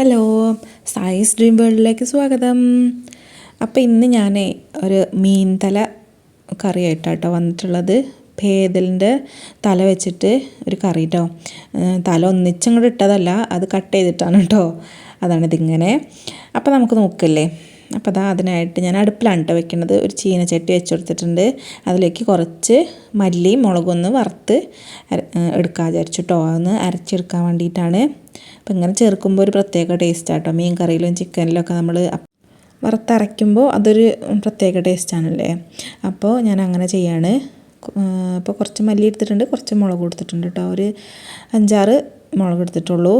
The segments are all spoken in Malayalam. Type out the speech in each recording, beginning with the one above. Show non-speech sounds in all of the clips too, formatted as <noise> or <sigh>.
ഹലോ സായിസ് ഡ്രീം വേൾഡിലേക്ക് സ്വാഗതം. അപ്പോൾ ഇന്ന് ഞാൻ ഒരു മീൻ തല കേട്ടോ വന്നിട്ടുള്ളത്. ഭേദലിന്റെ തല വെച്ചിട്ട് ഒരു കറി കേട്ടോ തല ഒന്നിച്ചങ്ങോട്ട് ഇട്ടതല്ല അത് കട്ട് ചെയ്തിട്ടാണ് കേട്ടോ അതാണിതിങ്ങനെ. അപ്പോൾ നമുക്ക് നോക്കല്ലേ. അപ്പോൾ അതാ അതിനായിട്ട് ഞാൻ അടുപ്പിലാണ് കേട്ടോ വെക്കുന്നത് ഒരു ചീനച്ചട്ടി വെച്ച് കൊടുത്തിട്ടുണ്ട്. അതിലേക്ക് കുറച്ച് മല്ലിയും മുളകും ഒന്ന് വറുത്ത് എടുക്കാൻ വിചാരിച്ചു കേട്ടോ അതൊന്ന് അരച്ചെടുക്കാൻ വേണ്ടിയിട്ടാണ്. അപ്പോൾ ഇങ്ങനെ ചേർക്കുമ്പോൾ ഒരു പ്രത്യേക ടേസ്റ്റാണ് ആട്ടോ മീൻ കറിയിലും ചിക്കനിലും ഒക്കെ നമ്മൾ വറുത്തരയ്ക്കുമ്പോൾ അതൊരു പ്രത്യേക ടേസ്റ്റാണല്ലേ അപ്പോൾ ഞാൻ അങ്ങനെ ചെയ്യാണ്. അപ്പോൾ കുറച്ച് മല്ലി എടുത്തിട്ടുണ്ട് കുറച്ച് മുളക് കൊടുത്തിട്ടുണ്ട് കേട്ടോ ഒരു അഞ്ചാറ് മുളക് എടുത്തിട്ടുള്ളൂ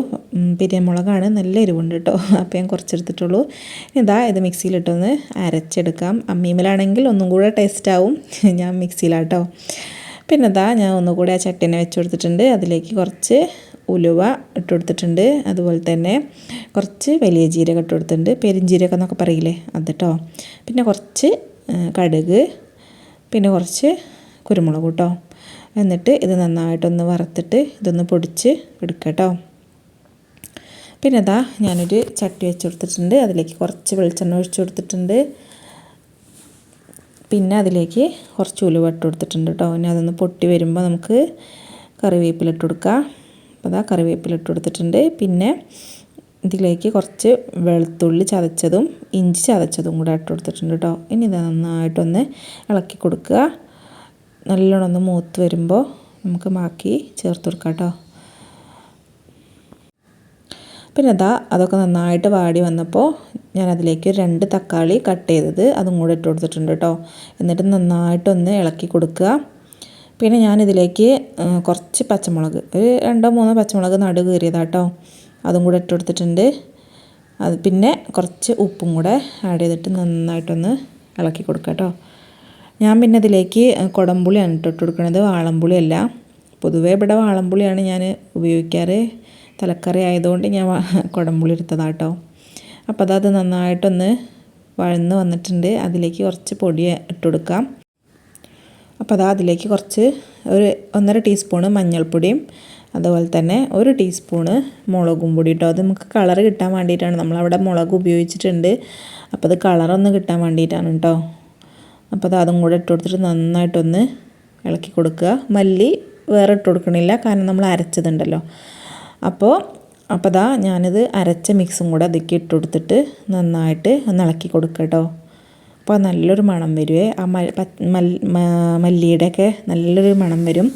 മുളകാണ് നല്ല എരിവുണ്ട് കേട്ടോ അപ്പോൾ ഞാൻ കുറച്ചെടുത്തിട്ടുള്ളൂ. ഇതാ ഇത് മിക്സിയിലിട്ടൊന്ന് അരച്ചെടുക്കാം. അമ്മീമിലാണെങ്കിൽ ഒന്നും കൂടെ ടേസ്റ്റ് ആവും <laughs> ഞാൻ മിക്സിയിലാട്ടോ. പിന്നെ ഇതാ ഞാൻ ഒന്നുകൂടെ ആ ചട്ടിനെ വെച്ച് കൊടുത്തിട്ടുണ്ട് അതിലേക്ക് കുറച്ച് ഉലുവ ഇട്ട് കൊടുത്തിട്ടുണ്ട് അതുപോലെ തന്നെ കുറച്ച് വലിയ ജീരകം ഇട്ട് കൊടുത്തിട്ടുണ്ട് പെരിഞ്ജീരകം എന്നൊക്കെ പറയില്ലേ? അത് കേട്ടോ പിന്നെ കുറച്ച് കടുക്. പിന്നെ കുറച്ച് കുരുമുളക് കേട്ടോ എന്നിട്ട് ഇത് നന്നായിട്ടൊന്ന് വറുത്തിട്ട് ഇതൊന്ന് പൊടിച്ച് എടുക്കട്ടോ. കേട്ടോ പിന്നെ അതാ ഞാനൊരു ചട്ടി വെച്ച് കൊടുത്തിട്ടുണ്ട്. അതിലേക്ക് കുറച്ച് വെളിച്ചെണ്ണ ഒഴിച്ച് കൊടുത്തിട്ടുണ്ട്. പിന്നെ അതിലേക്ക് കുറച്ച് ഉലുവ ഇട്ട് കൊടുത്തിട്ടുണ്ട് കേട്ടോ. ഇനി അതൊന്ന് പൊട്ടി വരുമ്പോൾ നമുക്ക് കറിവേപ്പില ഇട്ട് കൊടുക്കാം. അപ്പോൾ അതാ കറിവേപ്പില ഇട്ട് കൊടുത്തിട്ടുണ്ട്. പിന്നെ ഇതിലേക്ക് കുറച്ച് വെളുത്തുള്ളി ചതച്ചതും ഇഞ്ചി ചതച്ചതും കൂടെ ഇട്ട് കൊടുത്തിട്ടുണ്ട് കേട്ടോ. ഇനി ഇത് നന്നായിട്ടൊന്ന് ഇളക്കി കൊടുക്കുക. നല്ലോണം ഒന്ന് മൂത്ത് വരുമ്പോൾ നമുക്ക് മാക്കി ചേർത്ത് കൊടുക്കാം കേട്ടോ പിന്നെ അതാ അതൊക്കെ നന്നായിട്ട് വാടി വന്നപ്പോൾ ഞാൻ അതിലേക്ക് രണ്ട് തക്കാളി കട്ട് ചെയ്തത് അതും കൂടെ ഇട്ട് കൊടുത്തിട്ടുണ്ട് കേട്ടോ എന്നിട്ട് നന്നായിട്ടൊന്ന് ഇളക്കി കൊടുക്കുക. പിന്നെ ഞാനിതിലേക്ക് കുറച്ച് പച്ചമുളക് ഒരു രണ്ടോ മൂന്നോ പച്ചമുളക് നടു കീറിയതാട്ടോ അതും കൂടെ ഇട്ട് കൊടുത്തിട്ടുണ്ട്. അത് പിന്നെ കുറച്ച് ഉപ്പും കൂടെ ആഡ് ചെയ്തിട്ട് നന്നായിട്ടൊന്ന് ഇളക്കി കൊടുക്കാം കേട്ടോ ഞാൻ പിന്നെ ഇതിലേക്ക് കുടംപുളിയാണ് ഇട്ടിട്ട് കൊടുക്കുന്നത് വാളംപുളിയല്ല. പൊതുവേ ഇവിടെ വാളംപുളിയാണ് ഞാൻ ഉപയോഗിക്കാറ്. തലക്കറി ആയതുകൊണ്ട് ഞാൻ <laughs> കുടംപുളി എടുത്തതാട്ടോ. അപ്പോൾ അതത് നന്നായിട്ടൊന്ന് വഴന്ന് വന്നിട്ടുണ്ട്. അതിലേക്ക് കുറച്ച് പൊടി ഇട്ട് കൊടുക്കാം. അപ്പോൾ അതാ അതിലേക്ക് കുറച്ച് ഒരു ഒന്നര ടീസ്പൂണ് മഞ്ഞൾപ്പൊടിയും അതുപോലെ തന്നെ ഒരു ടീസ്പൂണ് മുളകും പൊടി ഇട്ടോ. അത് നമുക്ക് കളർ കിട്ടാൻ വേണ്ടിയിട്ടാണ്. നമ്മളവിടെ മുളക് ഉപയോഗിച്ചിട്ടുണ്ട്. അപ്പോൾ അത് കളറൊന്ന് കിട്ടാൻ വേണ്ടിയിട്ടാണ് കേട്ടോ. അപ്പോൾ അത് കൂടെ ഇട്ട് കൊടുത്തിട്ട് നന്നായിട്ടൊന്ന് ഇളക്കി കൊടുക്കുക. മല്ലി വേറെ ഇട്ട് കൊടുക്കണില്ല കാരണം നമ്മൾ അരച്ചതുണ്ടല്ലോ. അപ്പോൾ അപ്പോൾ ദാ ഞാനിത് അരച്ച മിക്സും കൂടെ അതിലേക്ക് ഇട്ട് കൊടുത്തിട്ട് നന്നായിട്ട് ഒന്ന് ഇളക്കി കൊടുക്കുക കേട്ടോ അപ്പോൾ നല്ലൊരു മണം വരുവേ. ആ മല്ലിയുടെ ഒക്കെ നല്ലൊരു മണം വരും.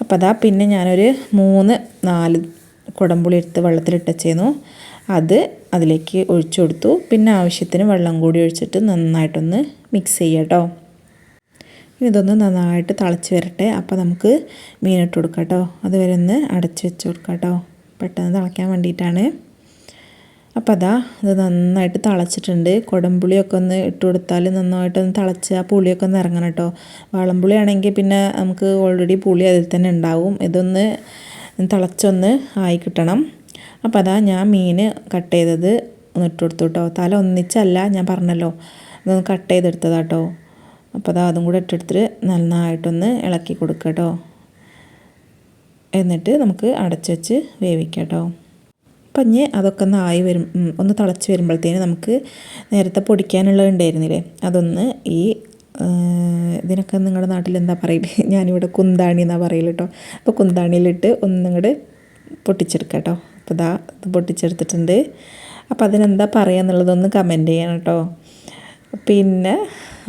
അപ്പോൾ അതാ പിന്നെ ഞാനൊരു മൂന്ന് നാല് കുടംപുളി എടുത്ത് വെള്ളത്തിലിട്ടച്ചേന്നു. അത് അതിലേക്ക് ഒഴിച്ചു കൊടുത്തു. പിന്നെ ആവശ്യത്തിന് വെള്ളം കൂടി ഒഴിച്ചിട്ട് നന്നായിട്ടൊന്ന് മിക്സ് ചെയ്യുക കേട്ടോ ഇതൊന്ന് നന്നായിട്ട് തിളച്ച് വരട്ടെ. അപ്പോൾ നമുക്ക് മീനിട്ട് കൊടുക്കാം കേട്ടോ അതുവരെ ഒന്ന് അടച്ച് വെച്ച് കൊടുക്കാം കേട്ടോ പെട്ടെന്ന് തിളയ്ക്കാൻ വേണ്ടിയിട്ടാണ്. അപ്പോൾ അതാ ഇത് നന്നായിട്ട് തിളച്ചിട്ടുണ്ട്. കുടംപുളിയൊക്കെ ഒന്ന് ഇട്ട് കൊടുത്താൽ നന്നായിട്ടൊന്ന് തിളച്ച് ആ പുളിയൊക്കെ ഒന്ന് ഇറങ്ങണം കേട്ടോ വാളംപുളി ആണെങ്കിൽ പിന്നെ നമുക്ക് ഓൾറെഡി പുളി അതിൽ തന്നെ ഉണ്ടാവും. ഇതൊന്ന് തിളച്ചൊന്ന് ആയി കിട്ടണം. അപ്പോൾ അതാ ഞാൻ മീൻ കട്ട് ചെയ്തത് ഒന്ന് ഇട്ട് കൊടുത്തു കേട്ടോ. തല ഒന്നിച്ചല്ല ഞാൻ പറഞ്ഞല്ലോ. ഇതൊന്ന് കട്ട് ചെയ്തെടുത്തതാ കേട്ടോ. അപ്പോൾ അതാ അതും കൂടെ ഇട്ടെടുത്തിട്ട് നന്നായിട്ടൊന്ന് ഇളക്കി കൊടുക്കുക കേട്ടോ. എന്നിട്ട് നമുക്ക് അടച്ച് വെച്ച് വേവിക്കാം കേട്ടോ. ഇനി അതൊക്കെ ഒന്ന് ആയി വരും ഒന്ന് തിളച്ച് വരുമ്പോഴത്തേന് നമുക്ക് നേരത്തെ പൊടിക്കാനുള്ളത് ഉണ്ടായിരുന്നില്ലേ? അതൊന്ന് ഈ ഇതിനൊക്കെ നിങ്ങളുടെ നാട്ടിൽ എന്താ പറയില്ല <laughs> ഞാനിവിടെ കുന്താണി എന്നാണ് പറയൽ കേട്ടോ. അപ്പോൾ കുന്താണിയിലിട്ട് ഒന്നിങ്ങോട്ട് പൊട്ടിച്ചെടുക്കാം കേട്ടോ. അപ്പോൾ ഇതാ ഇത് പൊട്ടിച്ചെടുത്തിട്ടുണ്ട്. അപ്പോൾ അതിനെന്താ പറയുക എന്നുള്ളതൊന്ന് കമന്റ് ചെയ്യണം കേട്ടോ. പിന്നെ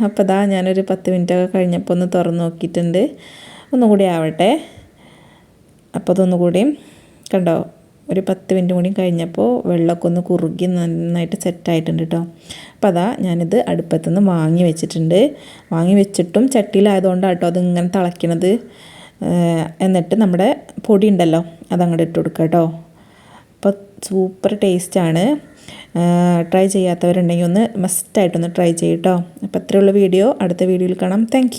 അപ്പോൾ ഇതാ ഞാനൊരു പത്ത് മിനിറ്റൊക്കെ കഴിഞ്ഞപ്പോൾ ഒന്ന് തുറന്ന് നോക്കിയിട്ടുണ്ട്. ഒന്നുകൂടി ആവട്ടെ. അപ്പോൾ അതൊന്നുകൂടിയും കണ്ടോ ഒരു പത്ത് മിനിറ്റ് കൂടി കഴിഞ്ഞപ്പോൾ വെള്ളമൊക്കെ ഒന്ന് കുറുകി നന്നായിട്ട് സെറ്റായിട്ടുണ്ട് കേട്ടോ. അപ്പോൾ അതാ ഞാനിത് അടുപ്പത്തുനിന്ന് വാങ്ങി വെച്ചിട്ടുണ്ട്. വാങ്ങി വെച്ചിട്ടും ചട്ടിയിലായതുകൊണ്ടാണ് കേട്ടോ അതിങ്ങനെ തിളയ്ക്കണത്. എന്നിട്ട് നമ്മുടെ പൊടി ഉണ്ടല്ലോ അതങ്ങോട്ട് ഇട്ട് കൊടുക്കുക കേട്ടോ അപ്പോൾ സൂപ്പർ ടേസ്റ്റാണ് ട്രൈ ചെയ്യാത്തവരുണ്ടെങ്കിൽ ഒന്ന് മസ്റ്റായിട്ടൊന്ന് ട്രൈ ചെയ്യട്ടോ അപ്പോൾ അത്രയുള്ള വീഡിയോ അടുത്ത വീഡിയോയിൽ കാണാം. താങ്ക്